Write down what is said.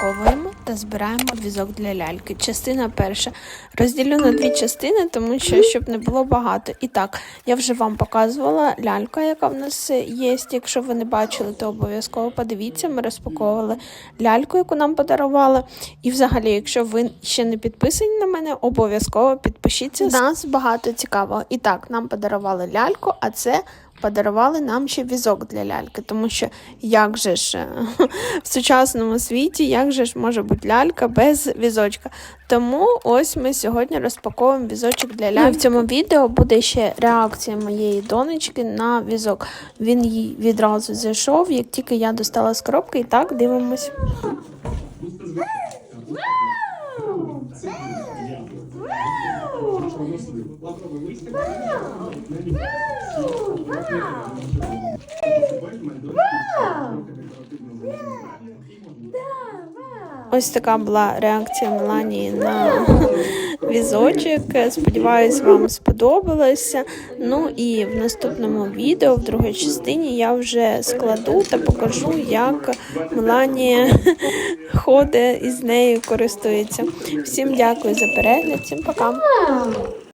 розпаковуємо та збираємо візок для ляльки. Частина перша. Розділю на дві частини, тому що щоб не було багато. І так, я вже вам показувала лялька, яка в нас є. Якщо ви не бачили, то обов'язково подивіться. Ми розпаковували ляльку, яку нам подарували. І взагалі, якщо ви ще не підписані на мене, обов'язково підпишіться. Нас багато цікавого. І так, нам подарували ляльку, а це подарували нам ще візок для ляльки, тому що як же ж е, в сучасному світі, як же ж може бути лялька без візочка. Тому ось ми сьогодні розпаковуємо візочок для ляльки. Ну, в цьому відео буде ще реакція моєї донечки на візок. Він їй відразу зайшов, як тільки я достала з коробки, і так дивимось. Ось така була реакція Меланії на візочок. Сподіваюсь, вам сподобалося. Ну і в наступному відео, в другій частині, я вже складу та покажу, як Меланія ходить і з нею користується. Всім дякую за перегляд, всім пока.